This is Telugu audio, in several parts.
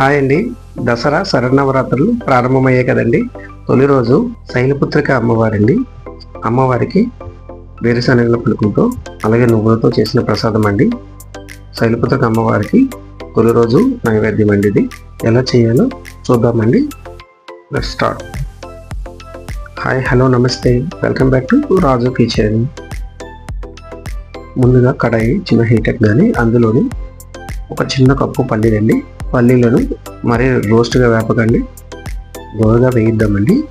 హాయ్ అండి. దసరా శరణవరాత్రులు ప్రారంభమయ్యాయి కదండి. తొలి రోజు శైలపుత్రిక అమ్మవారండి. అమ్మవారికి వేరుశనగల పులుకులతో అలాగే నువ్వులతో చేసిన ప్రసాదం అండి. శైలపుత్రిక అమ్మవారికి తొలి రోజు నైవేద్యం అండి ఇది. ఎలా చేయాలో చూద్దామండి. లెట్ స్టార్ట్ హాయ్ హలో నమస్తే. Welcome back to Raju kitchen. ముందుగా కడాయి చిన్న హీటర్ కానీ అందులోని ఒక చిన్న కప్పు పల్లీలండి పల్లీలను మరీ రోస్ట్గా వేపకండి. దోరగా వేయిద్దామండి.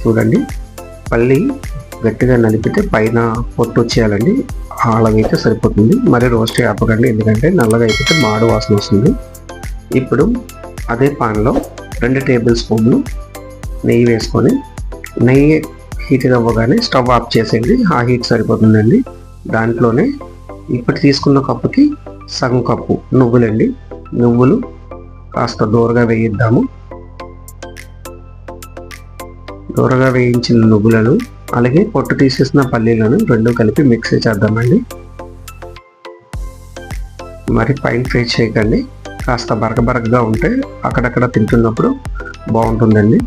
చూడండి పల్లి గట్టిగా నలిపితే పైన పొట్టు వచ్చేయాలండి. అలాగైతే సరిపోతుంది. మరీ రోస్ట్ వేపకండి ఎందుకంటే నల్లగా అయిపోతే మాడు వాసన వస్తుంది. ఇప్పుడు అదే పాన్లో రెండు టేబుల్ స్పూన్లు నెయ్యి వేసుకొని నెయ్యి హీట్ అవ్వగానే స్టవ్ ఆఫ్ చేసేయండి. ఆ హీట్ సరిపోతుందండి. దాంట్లోనే ఇప్పుడు తీసుకున్న కప్పుకి సగం కప్పు నువ్వులండి. నువ్వులు కాస్త దూరగా వేయిద్దాము. దూరగా వేయించిన నువ్వులను అలాగే పొట్టు తీసేసిన పల్లీలను రెండు కలిపి మిక్సీ చేద్దామండి. మరి పైన ఫ్రై చేయకండి. కాస్త బరక బరకగా ఉంటే అక్కడక్కడ తింటున్నప్పుడు బాగుంటుందండి.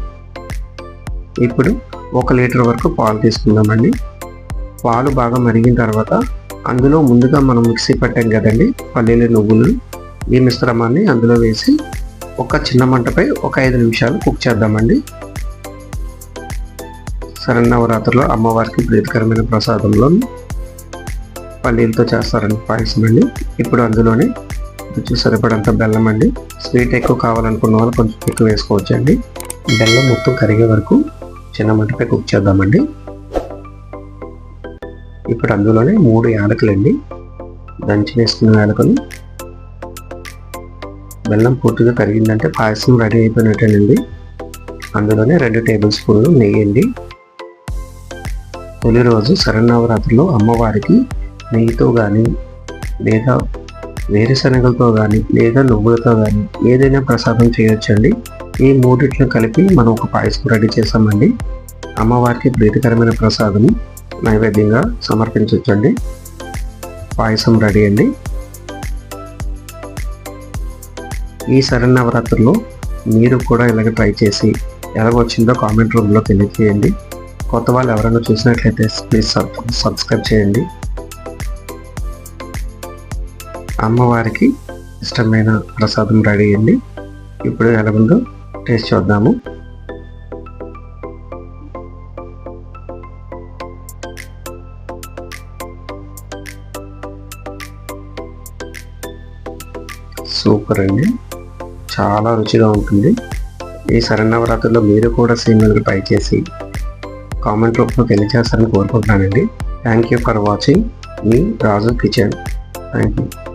ఇప్పుడు ఒక లీటర్ వరకు పాలు తీసుకుందామండి. పాలు బాగా మరిగిన తర్వాత అందులో ముందుగా మనం మిక్సీ పెట్టాం కదండి పల్లీలు నువ్వులు ఈ మిశ్రమాన్ని అందులో వేసి ఒక చిన్న మంటపై ఒక ఐదు నిమిషాలు కుక్ చేద్దామండి. శరన్నవరాత్రిలో అమ్మవారికి ప్రీతికరమైన ప్రసాదంలో పల్లీలతో చేస్తారండి పాయసం అండి. ఇప్పుడు అందులోనే రుచి సరిపడంత బెల్లం అండి. స్వీట్ ఎక్కువ కావాలనుకున్న వాళ్ళు కొంచెం ఎక్కువ వేసుకోవచ్చు అండి బెల్లం మొత్తం కరిగే వరకు చిన్న మంటపై కుక్ చేద్దామండి. ఇప్పుడు అందులోనే మూడు యాలకులండి. దంచి వేసుకున్న యాలకులు. బెల్లం పూర్తిగా కరిగిందంటే పాయసం రెడీ అయిపోయినట్టేనండి. అందులోనే రెండు టేబుల్ స్పూన్లు నెయ్యి అండి. తొలి రోజు శరన్నవరాత్రిలో అమ్మవారికి నెయ్యితో కానీ లేదా వేరుశనగలతో కానీ లేదా నువ్వులతో కానీ ఏదైనా ప్రసాదం చేయొచ్చండి. ఈ మూడిట్లో కలిపి మనం ఒక పాయసం రెడీ చేసామండి అమ్మవారికి ప్రీతికరమైన ప్రసాదం నైవేద్యంగా సమర్పించవచ్చండి పాయసం రెడీ అండి. ఈ శరన్నవరాత్రుల్లో మీరు కూడా ఇలాగ ట్రై చేసి ఎలాగొచ్చిందో కామెంట్ రూమ్లో తెలియజేయండి. కొత్త వాళ్ళు ఎవరైనా చూసినట్లయితే ప్లీజ్ సబ్స్క్రైబ్ చేయండి. అమ్మవారికి ఇష్టమైన ప్రసాదం రెడీ అండి. ఇప్పుడు ఎలాగుందో టేస్ట్ చూద్దాము. సూపర్ అండి. చాలా రుచిగా ఉంటుంది. ఈ శరణవరాత్రిలో మీరు కూడా సీనియర్గా ట్రై చేసి కామెంట్ రూపంలో తెలియజేస్తారని కోరుకుంటున్నానండి. థ్యాంక్ యూ ఫర్ వాచింగ్ మీ రాజు కిచెన్. Thank you